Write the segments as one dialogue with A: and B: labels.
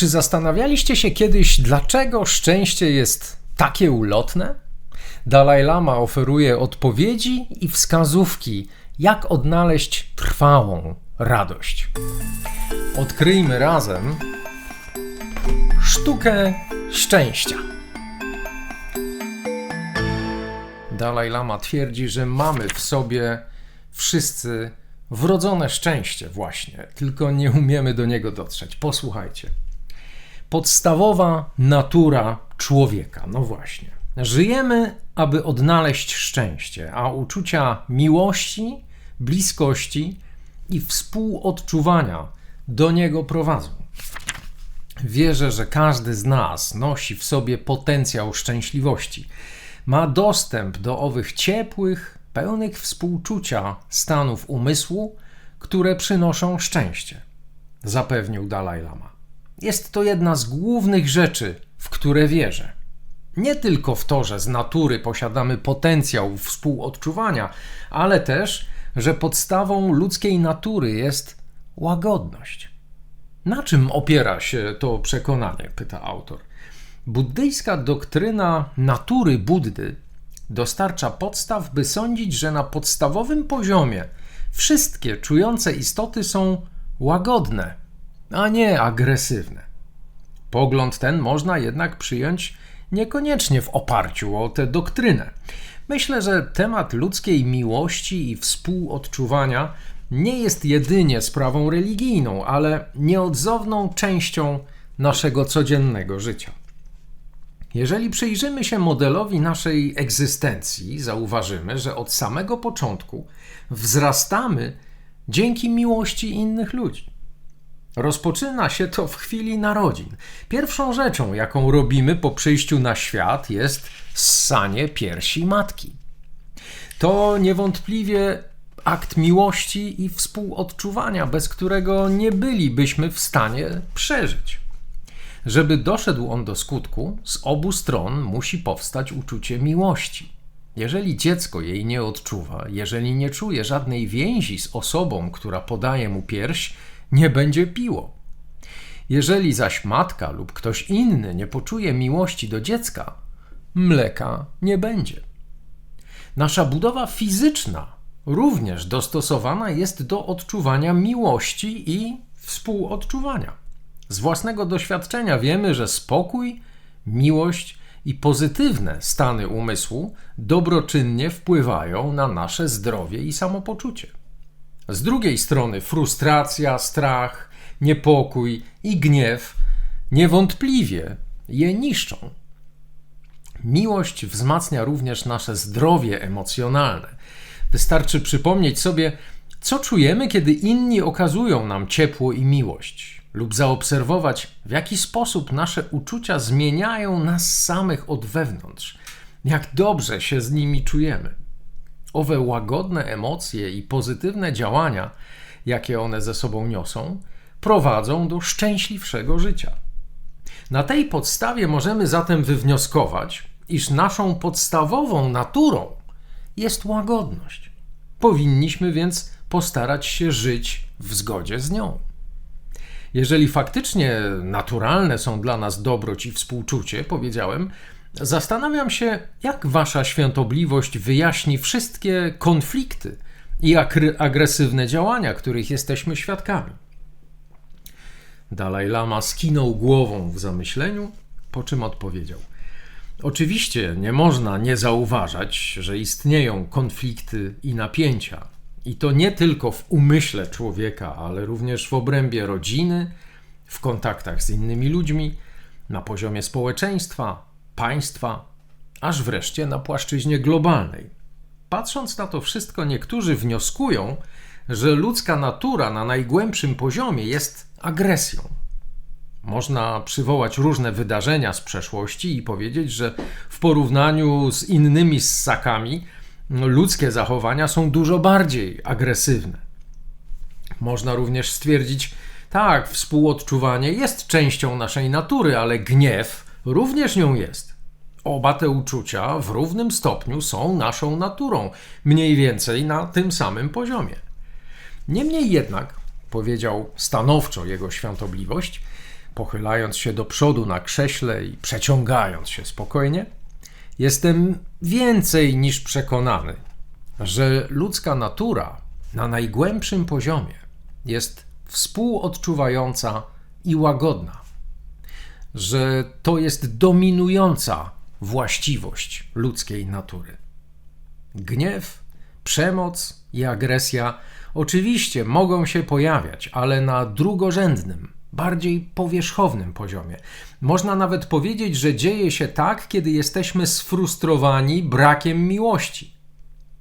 A: Czy zastanawialiście się kiedyś, dlaczego szczęście jest takie ulotne? Dalaj Lama oferuje odpowiedzi i wskazówki, jak odnaleźć trwałą radość. Odkryjmy razem sztukę szczęścia. Dalaj Lama twierdzi, że mamy w sobie wszyscy wrodzone szczęście, właśnie, tylko nie umiemy do niego dotrzeć. Posłuchajcie. Podstawowa natura człowieka. No właśnie. Żyjemy, aby odnaleźć szczęście, a uczucia miłości, bliskości i współodczuwania do niego prowadzą. Wierzę, że każdy z nas nosi w sobie potencjał szczęśliwości. Ma dostęp do owych ciepłych, pełnych współczucia stanów umysłu, które przynoszą szczęście, zapewnił Dalaj Lama. Jest to jedna z głównych rzeczy, w które wierzę. Nie tylko w to, że z natury posiadamy potencjał współodczuwania, ale też, że podstawą ludzkiej natury jest łagodność. Na czym opiera się to przekonanie? pyta autor. Buddyjska doktryna natury Buddy dostarcza podstaw, by sądzić, że na podstawowym poziomie wszystkie czujące istoty są łagodne, a nie agresywne. Pogląd ten można jednak przyjąć niekoniecznie w oparciu o tę doktrynę. Myślę, że temat ludzkiej miłości i współodczuwania nie jest jedynie sprawą religijną, ale nieodzowną częścią naszego codziennego życia. Jeżeli przyjrzymy się modelowi naszej egzystencji, zauważymy, że od samego początku wzrastamy dzięki miłości innych ludzi. Rozpoczyna się to w chwili narodzin. Pierwszą rzeczą, jaką robimy po przyjściu na świat, jest ssanie piersi matki. To niewątpliwie akt miłości i współodczuwania, bez którego nie bylibyśmy w stanie przeżyć. Żeby doszedł on do skutku, z obu stron musi powstać uczucie miłości. Jeżeli dziecko jej nie odczuwa, jeżeli nie czuje żadnej więzi z osobą, która podaje mu pierś, nie będzie piło. Jeżeli zaś matka lub ktoś inny nie poczuje miłości do dziecka, mleka nie będzie. Nasza budowa fizyczna również dostosowana jest do odczuwania miłości i współodczuwania. Z własnego doświadczenia wiemy, że spokój, miłość i pozytywne stany umysłu dobroczynnie wpływają na nasze zdrowie i samopoczucie. Z drugiej strony frustracja, strach, niepokój i gniew niewątpliwie je niszczą. Miłość wzmacnia również nasze zdrowie emocjonalne. Wystarczy przypomnieć sobie, co czujemy, kiedy inni okazują nam ciepło i miłość, lub zaobserwować, w jaki sposób nasze uczucia zmieniają nas samych od wewnątrz, jak dobrze się z nimi czujemy. Owe łagodne emocje i pozytywne działania, jakie one ze sobą niosą, prowadzą do szczęśliwszego życia. Na tej podstawie możemy zatem wywnioskować, iż naszą podstawową naturą jest łagodność. Powinniśmy więc postarać się żyć w zgodzie z nią. Jeżeli faktycznie naturalne są dla nas dobroć i współczucie, powiedziałem, zastanawiam się, jak wasza świątobliwość wyjaśni wszystkie konflikty i agresywne działania, których jesteśmy świadkami. Dalaj Lama skinął głową w zamyśleniu, po czym odpowiedział: Oczywiście nie można nie zauważać, że istnieją konflikty i napięcia, i to nie tylko w umyśle człowieka, ale również w obrębie rodziny, w kontaktach z innymi ludźmi, na poziomie społeczeństwa, państwa, aż wreszcie na płaszczyźnie globalnej. Patrząc na to wszystko, niektórzy wnioskują, że ludzka natura na najgłębszym poziomie jest agresją. Można przywołać różne wydarzenia z przeszłości i powiedzieć, że w porównaniu z innymi ssakami, ludzkie zachowania są dużo bardziej agresywne. Można również stwierdzić, tak, współodczuwanie jest częścią naszej natury, ale gniew również nią jest. Oba te uczucia w równym stopniu są naszą naturą, mniej więcej na tym samym poziomie. Niemniej jednak, powiedział stanowczo jego świątobliwość, pochylając się do przodu na krześle i przeciągając się spokojnie, jestem więcej niż przekonany, że ludzka natura na najgłębszym poziomie jest współodczuwająca i łagodna, że to jest dominująca właściwość ludzkiej natury. Gniew, przemoc i agresja oczywiście mogą się pojawiać, ale na drugorzędnym, bardziej powierzchownym poziomie. Można nawet powiedzieć, że dzieje się tak, kiedy jesteśmy sfrustrowani brakiem miłości.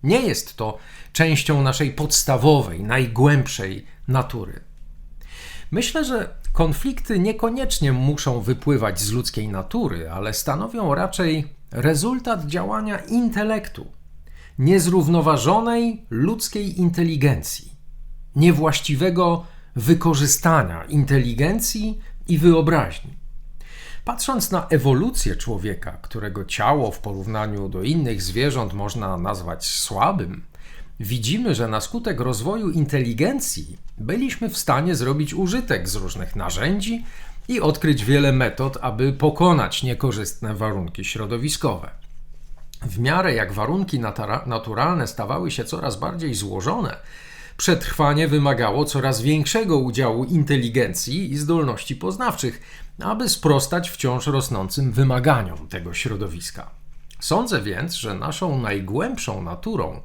A: Nie jest to częścią naszej podstawowej, najgłębszej natury. Myślę, że konflikty niekoniecznie muszą wypływać z ludzkiej natury, ale stanowią raczej rezultat działania intelektu, niezrównoważonej ludzkiej inteligencji, niewłaściwego wykorzystania inteligencji i wyobraźni. Patrząc na ewolucję człowieka, którego ciało w porównaniu do innych zwierząt można nazwać słabym, widzimy, że na skutek rozwoju inteligencji byliśmy w stanie zrobić użytek z różnych narzędzi i odkryć wiele metod, aby pokonać niekorzystne warunki środowiskowe. W miarę jak warunki naturalne stawały się coraz bardziej złożone, przetrwanie wymagało coraz większego udziału inteligencji i zdolności poznawczych, aby sprostać wciąż rosnącym wymaganiom tego środowiska. Sądzę więc, że naszą najgłębszą naturą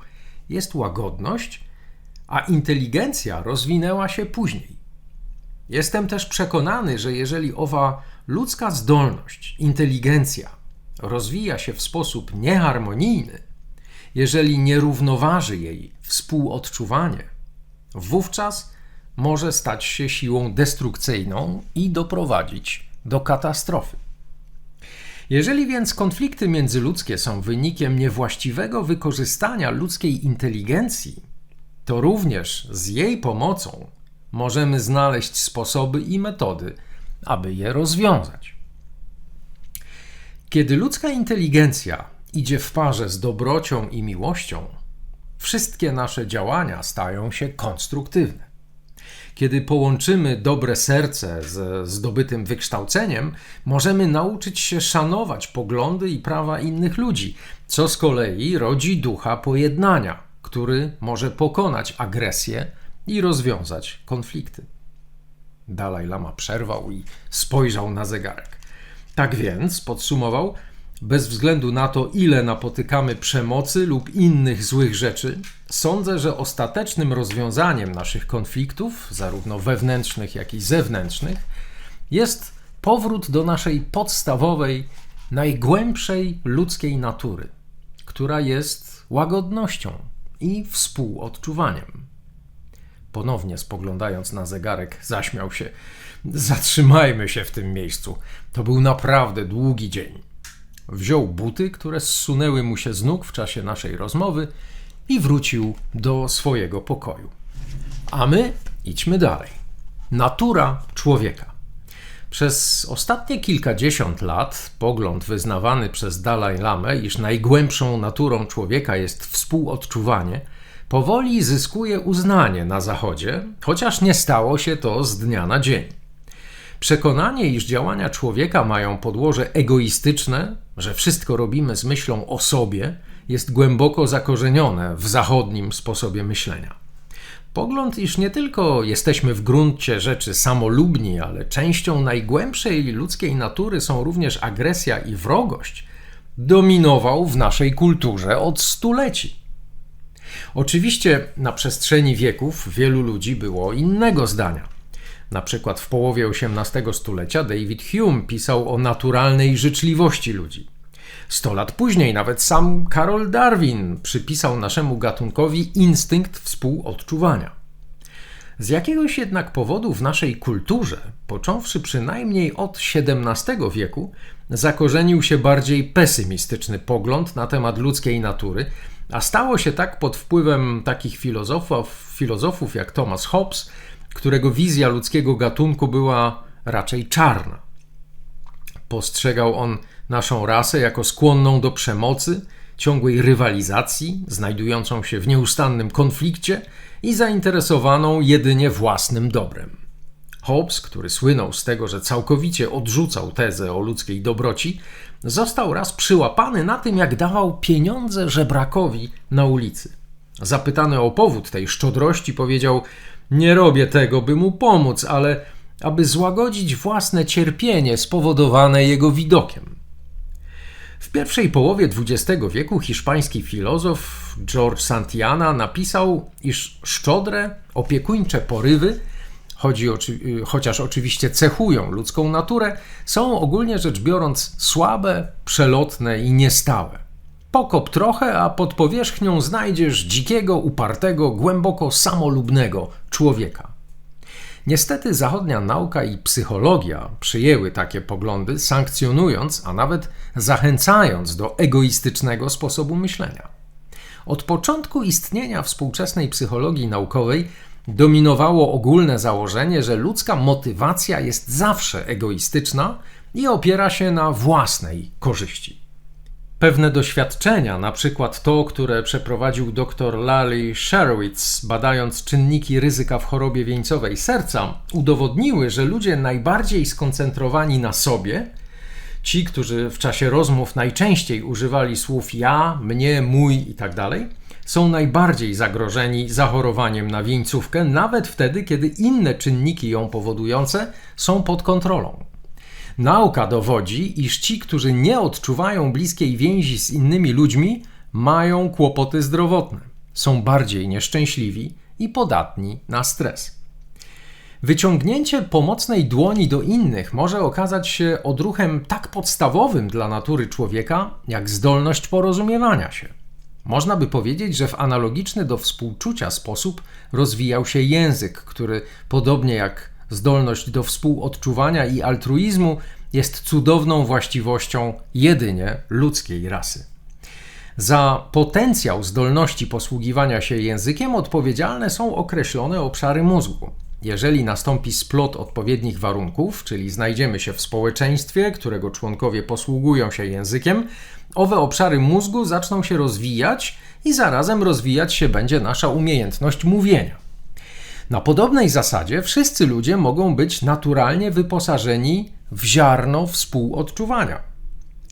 A: jest łagodność, a inteligencja rozwinęła się później. Jestem też przekonany, że jeżeli owa ludzka zdolność, inteligencja rozwija się w sposób nieharmonijny, jeżeli nie równoważy jej współodczuwanie, wówczas może stać się siłą destrukcyjną i doprowadzić do katastrofy. Jeżeli więc konflikty międzyludzkie są wynikiem niewłaściwego wykorzystania ludzkiej inteligencji, to również z jej pomocą możemy znaleźć sposoby i metody, aby je rozwiązać. Kiedy ludzka inteligencja idzie w parze z dobrocią i miłością, wszystkie nasze działania stają się konstruktywne. Kiedy połączymy dobre serce z zdobytym wykształceniem, możemy nauczyć się szanować poglądy i prawa innych ludzi, co z kolei rodzi ducha pojednania, który może pokonać agresję i rozwiązać konflikty. Dalaj Lama przerwał i spojrzał na zegarek. Tak więc, podsumował, bez względu na to, ile napotykamy przemocy lub innych złych rzeczy, sądzę, że ostatecznym rozwiązaniem naszych konfliktów, zarówno wewnętrznych, jak i zewnętrznych, jest powrót do naszej podstawowej, najgłębszej ludzkiej natury, która jest łagodnością i współodczuwaniem. Ponownie spoglądając na zegarek, zaśmiał się. Zatrzymajmy się w tym miejscu. To był naprawdę długi dzień. Wziął buty, które zsunęły mu się z nóg w czasie naszej rozmowy i wrócił do swojego pokoju. A my idźmy dalej. Natura człowieka. Przez ostatnie kilkadziesiąt lat pogląd wyznawany przez Dalaj Lamę, iż najgłębszą naturą człowieka jest współodczuwanie, powoli zyskuje uznanie na Zachodzie, chociaż nie stało się to z dnia na dzień. Przekonanie, iż działania człowieka mają podłoże egoistyczne, że wszystko robimy z myślą o sobie, jest głęboko zakorzenione w zachodnim sposobie myślenia. Pogląd, iż nie tylko jesteśmy w gruncie rzeczy samolubni, ale częścią najgłębszej ludzkiej natury są również agresja i wrogość, dominował w naszej kulturze od stuleci. Oczywiście na przestrzeni wieków wielu ludzi było innego zdania. Na przykład w połowie XVIII stulecia David Hume pisał o naturalnej życzliwości ludzi. Sto lat później nawet sam Karol Darwin przypisał naszemu gatunkowi instynkt współodczuwania. Z jakiegoś jednak powodu w naszej kulturze, począwszy przynajmniej od XVII wieku, zakorzenił się bardziej pesymistyczny pogląd na temat ludzkiej natury, a stało się tak pod wpływem takich filozofów, filozofów jak Thomas Hobbes, którego wizja ludzkiego gatunku była raczej czarna. Postrzegał on naszą rasę jako skłonną do przemocy, ciągłej rywalizacji, znajdującą się w nieustannym konflikcie i zainteresowaną jedynie własnym dobrem. Hobbes, który słynął z tego, że całkowicie odrzucał tezę o ludzkiej dobroci, został raz przyłapany na tym, jak dawał pieniądze żebrakowi na ulicy. Zapytany o powód tej szczodrości, powiedział: Nie robię tego, by mu pomóc, ale aby złagodzić własne cierpienie spowodowane jego widokiem. W pierwszej połowie XX wieku hiszpański filozof George Santillana napisał, iż szczodre, opiekuńcze porywy, chodzi chociaż oczywiście cechują ludzką naturę, są ogólnie rzecz biorąc słabe, przelotne i niestałe. Pokop trochę, a pod powierzchnią znajdziesz dzikiego, upartego, głęboko samolubnego człowieka. Niestety zachodnia nauka i psychologia przyjęły takie poglądy, sankcjonując, a nawet zachęcając do egoistycznego sposobu myślenia. Od początku istnienia współczesnej psychologii naukowej dominowało ogólne założenie, że ludzka motywacja jest zawsze egoistyczna i opiera się na własnej korzyści. Pewne doświadczenia, na przykład to, które przeprowadził dr Larry Sherowitz, badając czynniki ryzyka w chorobie wieńcowej serca, udowodniły, że ludzie najbardziej skoncentrowani na sobie, ci, którzy w czasie rozmów najczęściej używali słów ja, mnie, mój itd., tak są najbardziej zagrożeni zachorowaniem na wieńcówkę, nawet wtedy, kiedy inne czynniki ją powodujące są pod kontrolą. Nauka dowodzi, iż ci, którzy nie odczuwają bliskiej więzi z innymi ludźmi, mają kłopoty zdrowotne, są bardziej nieszczęśliwi i podatni na stres. Wyciągnięcie pomocnej dłoni do innych może okazać się odruchem tak podstawowym dla natury człowieka, jak zdolność porozumiewania się. Można by powiedzieć, że w analogiczny do współczucia sposób rozwijał się język, który podobnie jak zdolność do współodczuwania i altruizmu jest cudowną właściwością jedynie ludzkiej rasy. Za potencjał zdolności posługiwania się językiem odpowiedzialne są określone obszary mózgu. Jeżeli nastąpi splot odpowiednich warunków, czyli znajdziemy się w społeczeństwie, którego członkowie posługują się językiem, owe obszary mózgu zaczną się rozwijać i zarazem rozwijać się będzie nasza umiejętność mówienia. Na podobnej zasadzie wszyscy ludzie mogą być naturalnie wyposażeni w ziarno współodczuwania.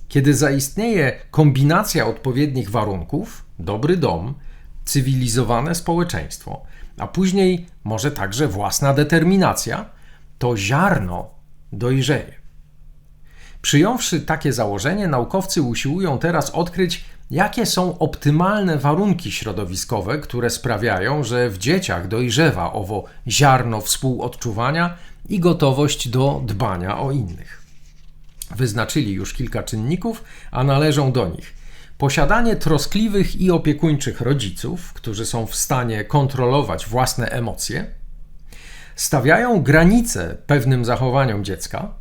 A: Kiedy zaistnieje kombinacja odpowiednich warunków, dobry dom, cywilizowane społeczeństwo, a później może także własna determinacja, to ziarno dojrzeje. Przyjąwszy takie założenie, naukowcy usiłują teraz odkryć, jakie są optymalne warunki środowiskowe, które sprawiają, że w dzieciach dojrzewa owo ziarno współodczuwania i gotowość do dbania o innych. Wyznaczyli już kilka czynników, a należą do nich. Posiadanie troskliwych i opiekuńczych rodziców, którzy są w stanie kontrolować własne emocje, stawiają granice pewnym zachowaniom dziecka,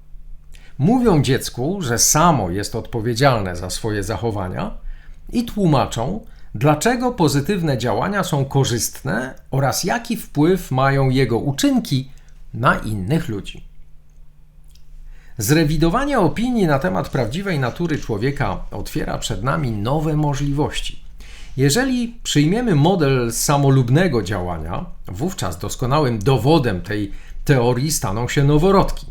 A: mówią dziecku, że samo jest odpowiedzialne za swoje zachowania i tłumaczą, dlaczego pozytywne działania są korzystne oraz jaki wpływ mają jego uczynki na innych ludzi. Zrewidowanie opinii na temat prawdziwej natury człowieka otwiera przed nami nowe możliwości. Jeżeli przyjmiemy model samolubnego działania, wówczas doskonałym dowodem tej teorii staną się noworodki.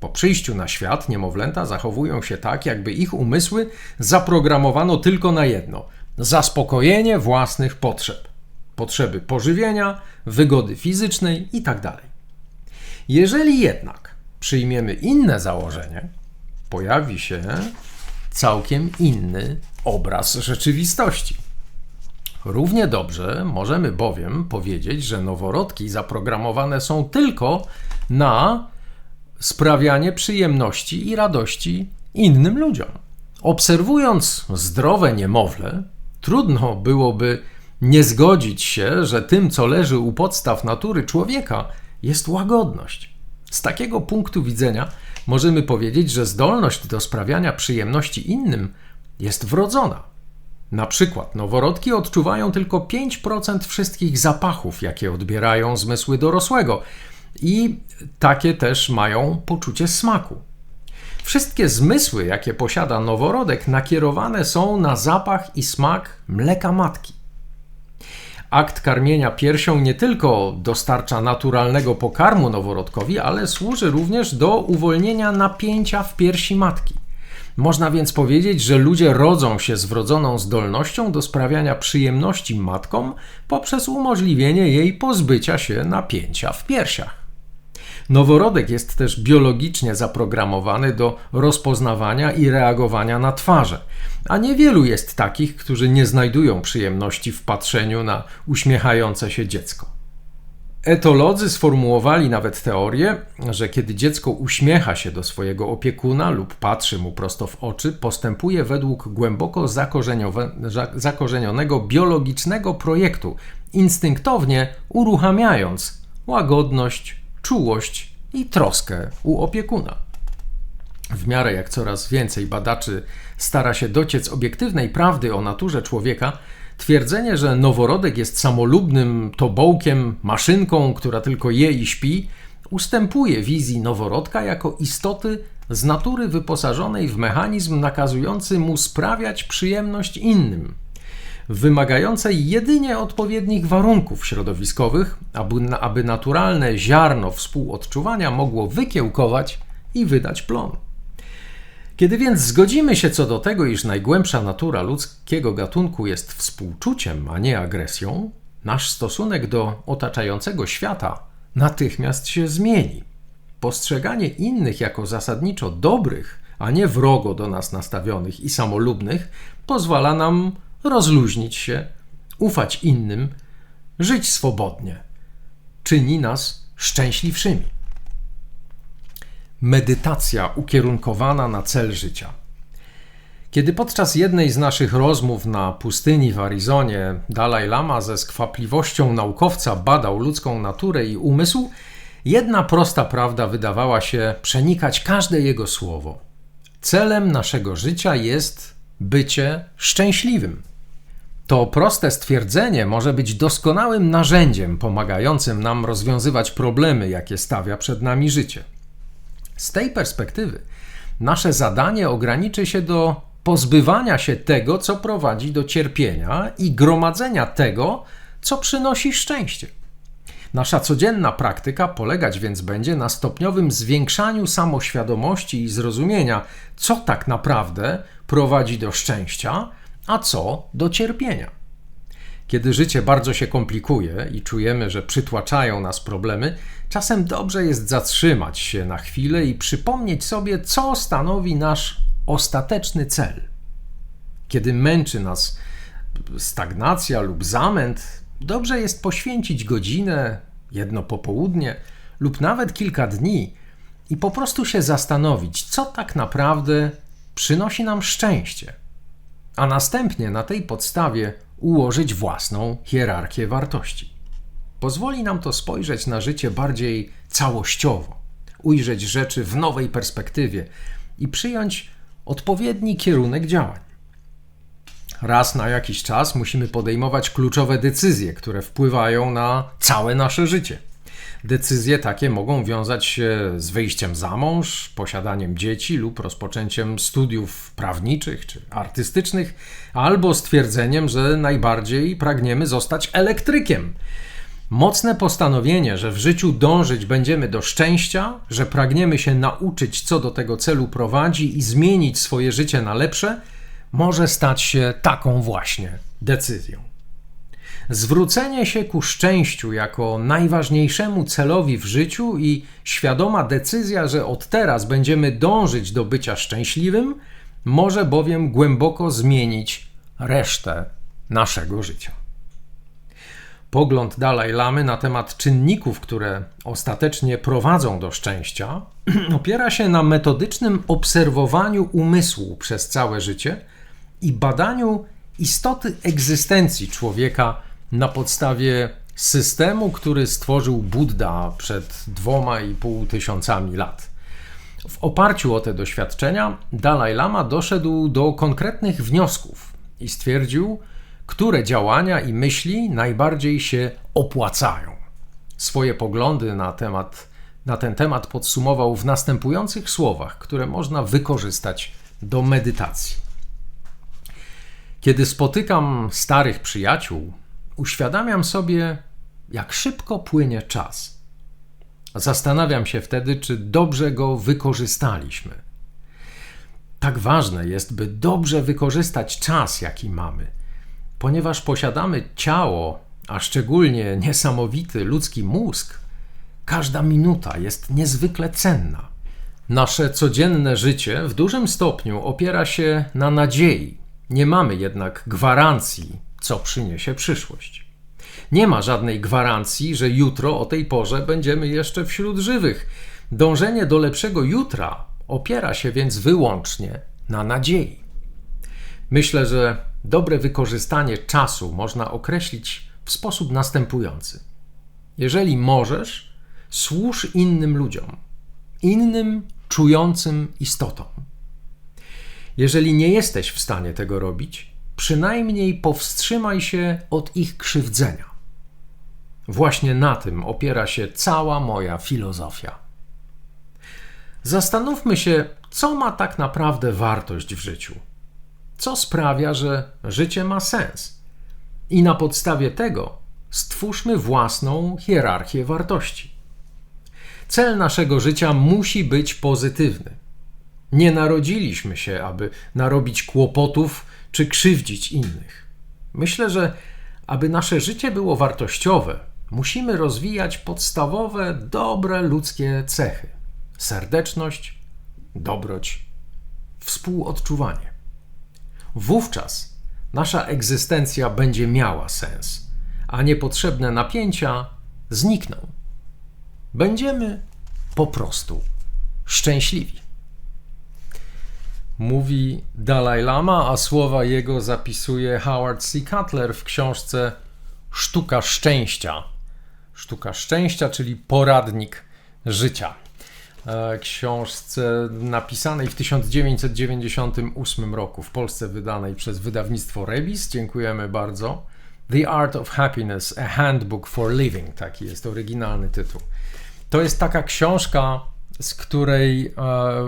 A: Po przyjściu na świat niemowlęta zachowują się tak, jakby ich umysły zaprogramowano tylko na jedno zaspokojenie własnych potrzeb. Potrzeby pożywienia, wygody fizycznej itd. Tak Jeżeli jednak przyjmiemy inne założenie, pojawi się całkiem inny obraz rzeczywistości. Równie dobrze możemy bowiem powiedzieć, że noworodki zaprogramowane są tylko na sprawianie przyjemności i radości innym ludziom. Obserwując zdrowe niemowlę, trudno byłoby nie zgodzić się, że tym, co leży u podstaw natury człowieka, jest łagodność. Z takiego punktu widzenia możemy powiedzieć, że zdolność do sprawiania przyjemności innym jest wrodzona. Na przykład noworodki odczuwają tylko 5% wszystkich zapachów, jakie odbierają zmysły dorosłego, i takie też mają poczucie smaku. Wszystkie zmysły, jakie posiada noworodek, nakierowane są na zapach i smak mleka matki. Akt karmienia piersią nie tylko dostarcza naturalnego pokarmu noworodkowi, ale służy również do uwolnienia napięcia w piersi matki. Można więc powiedzieć, że ludzie rodzą się z wrodzoną zdolnością do sprawiania przyjemności matkom poprzez umożliwienie jej pozbycia się napięcia w piersiach. Noworodek jest też biologicznie zaprogramowany do rozpoznawania i reagowania na twarze, a niewielu jest takich, którzy nie znajdują przyjemności w patrzeniu na uśmiechające się dziecko. Etolodzy sformułowali nawet teorię, że kiedy dziecko uśmiecha się do swojego opiekuna lub patrzy mu prosto w oczy, postępuje według głęboko zakorzenionego biologicznego projektu, instynktownie uruchamiając łagodność, czułość i troskę u opiekuna. W miarę jak coraz więcej badaczy stara się dociec obiektywnej prawdy o naturze człowieka, twierdzenie, że noworodek jest samolubnym tobołkiem, maszynką, która tylko je i śpi, ustępuje wizji noworodka jako istoty z natury wyposażonej w mechanizm nakazujący mu sprawiać przyjemność innym wymagającej jedynie odpowiednich warunków środowiskowych, aby, aby naturalne ziarno współodczuwania mogło wykiełkować i wydać plon. Kiedy więc zgodzimy się co do tego, iż najgłębsza natura ludzkiego gatunku jest współczuciem, a nie agresją, nasz stosunek do otaczającego świata natychmiast się zmieni. Postrzeganie innych jako zasadniczo dobrych, a nie wrogo do nas nastawionych i samolubnych, pozwala nam rozluźnić się, ufać innym, żyć swobodnie. Czyni nas szczęśliwszymi. Medytacja ukierunkowana na cel życia. Kiedy podczas jednej z naszych rozmów na pustyni w Arizonie Dalaj Lama ze skwapliwością naukowca badał ludzką naturę i umysł, jedna prosta prawda wydawała się przenikać każde jego słowo. Celem naszego życia jest bycie szczęśliwym. To proste stwierdzenie może być doskonałym narzędziem pomagającym nam rozwiązywać problemy, jakie stawia przed nami życie. Z tej perspektywy nasze zadanie ograniczy się do pozbywania się tego, co prowadzi do cierpienia i gromadzenia tego, co przynosi szczęście. Nasza codzienna praktyka polegać więc będzie na stopniowym zwiększaniu samoświadomości i zrozumienia, co tak naprawdę prowadzi do szczęścia a co do cierpienia. Kiedy życie bardzo się komplikuje i czujemy, że przytłaczają nas problemy, czasem dobrze jest zatrzymać się na chwilę i przypomnieć sobie, co stanowi nasz ostateczny cel. Kiedy męczy nas stagnacja lub zamęt, dobrze jest poświęcić godzinę, jedno popołudnie lub nawet kilka dni i po prostu się zastanowić, co tak naprawdę przynosi nam szczęście a następnie na tej podstawie ułożyć własną hierarchię wartości. Pozwoli nam to spojrzeć na życie bardziej całościowo, ujrzeć rzeczy w nowej perspektywie i przyjąć odpowiedni kierunek działań. Raz na jakiś czas musimy podejmować kluczowe decyzje, które wpływają na całe nasze życie. Decyzje takie mogą wiązać się z wyjściem za mąż, posiadaniem dzieci lub rozpoczęciem studiów prawniczych czy artystycznych, albo stwierdzeniem, że najbardziej pragniemy zostać elektrykiem. Mocne postanowienie, że w życiu dążyć będziemy do szczęścia, że pragniemy się nauczyć, co do tego celu prowadzi i zmienić swoje życie na lepsze, może stać się taką właśnie decyzją. Zwrócenie się ku szczęściu jako najważniejszemu celowi w życiu i świadoma decyzja, że od teraz będziemy dążyć do bycia szczęśliwym, może bowiem głęboko zmienić resztę naszego życia. Pogląd Dalaj Lamy na temat czynników, które ostatecznie prowadzą do szczęścia, opiera się na metodycznym obserwowaniu umysłu przez całe życie i badaniu istoty egzystencji człowieka na podstawie systemu, który stworzył Buddha przed dwoma i pół tysiącami lat. W oparciu o te doświadczenia Dalai Lama doszedł do konkretnych wniosków i stwierdził, które działania i myśli najbardziej się opłacają. Swoje poglądy na, temat, na ten temat podsumował w następujących słowach, które można wykorzystać do medytacji. Kiedy spotykam starych przyjaciół, uświadamiam sobie, jak szybko płynie czas. Zastanawiam się wtedy, czy dobrze go wykorzystaliśmy. Tak ważne jest, by dobrze wykorzystać czas, jaki mamy, ponieważ posiadamy ciało, a szczególnie niesamowity ludzki mózg. Każda minuta jest niezwykle cenna. Nasze codzienne życie w dużym stopniu opiera się na nadziei. Nie mamy jednak gwarancji, co przyniesie przyszłość. Nie ma żadnej gwarancji, że jutro o tej porze będziemy jeszcze wśród żywych. Dążenie do lepszego jutra opiera się więc wyłącznie na nadziei. Myślę, że dobre wykorzystanie czasu można określić w sposób następujący. Jeżeli możesz, służ innym ludziom, innym czującym istotom. Jeżeli nie jesteś w stanie tego robić, przynajmniej powstrzymaj się od ich krzywdzenia. Właśnie na tym opiera się cała moja filozofia. Zastanówmy się, co ma tak naprawdę wartość w życiu. Co sprawia, że życie ma sens. I na podstawie tego stwórzmy własną hierarchię wartości. Cel naszego życia musi być pozytywny. Nie narodziliśmy się, aby narobić kłopotów czy krzywdzić innych. Myślę, że aby nasze życie było wartościowe, musimy rozwijać podstawowe, dobre ludzkie cechy: serdeczność, dobroć, współodczuwanie. Wówczas nasza egzystencja będzie miała sens, a niepotrzebne napięcia znikną. Będziemy po prostu szczęśliwi. Mówi Dalai Lama, a słowa jego zapisuje Howard C. Cutler w książce Sztuka Szczęścia. Sztuka Szczęścia, czyli poradnik życia. E, książce napisanej w 1998 roku, w Polsce wydanej przez wydawnictwo Rebis. Dziękujemy bardzo. The Art of Happiness, a Handbook for Living, taki jest oryginalny tytuł. To jest taka książka, z której e,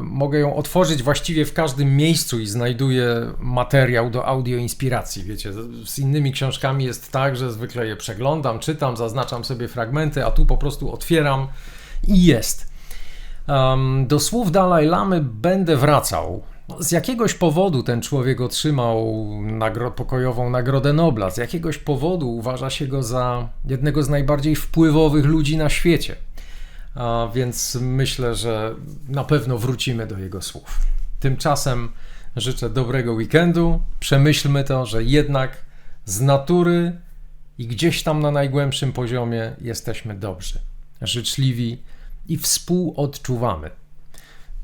A: mogę ją otworzyć właściwie w każdym miejscu i znajduję materiał do audio inspiracji. Wiecie, z innymi książkami jest tak, że zwykle je przeglądam, czytam, zaznaczam sobie fragmenty, a tu po prostu otwieram i jest. Um, do słów Dalai Lamy będę wracał. Z jakiegoś powodu ten człowiek otrzymał nagro pokojową Nagrodę Nobla. Z jakiegoś powodu uważa się go za jednego z najbardziej wpływowych ludzi na świecie. Więc myślę, że na pewno wrócimy do jego słów. Tymczasem życzę dobrego weekendu. Przemyślmy to, że jednak z natury i gdzieś tam na najgłębszym poziomie jesteśmy dobrzy, życzliwi i współodczuwamy.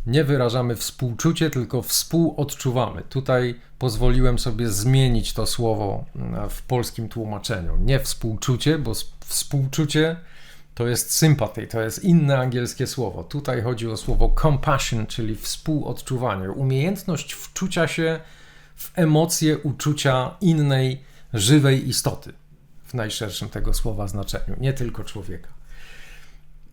A: Nie wyrażamy współczucie, tylko współodczuwamy. Tutaj pozwoliłem sobie zmienić to słowo w polskim tłumaczeniu. Nie współczucie, bo współczucie to jest sympathy, to jest inne angielskie słowo. Tutaj chodzi o słowo compassion, czyli współodczuwanie, umiejętność wczucia się w emocje, uczucia innej, żywej istoty, w najszerszym tego słowa znaczeniu, nie tylko człowieka.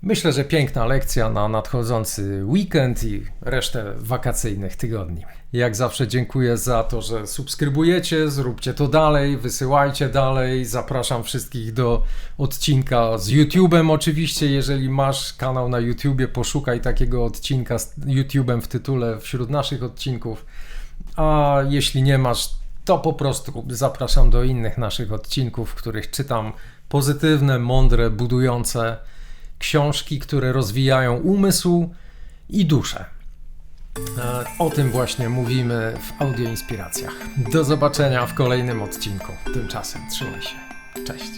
A: Myślę, że piękna lekcja na nadchodzący weekend i resztę wakacyjnych tygodni. Jak zawsze dziękuję za to, że subskrybujecie, zróbcie to dalej, wysyłajcie dalej. Zapraszam wszystkich do odcinka z YouTube'em oczywiście. Jeżeli masz kanał na YouTubie, poszukaj takiego odcinka z YouTube'em w tytule wśród naszych odcinków. A jeśli nie masz, to po prostu zapraszam do innych naszych odcinków, w których czytam pozytywne, mądre, budujące książki, które rozwijają umysł i duszę. E, o tym właśnie mówimy w audioinspiracjach. Do zobaczenia w kolejnym odcinku. Tymczasem trzymaj się. Cześć.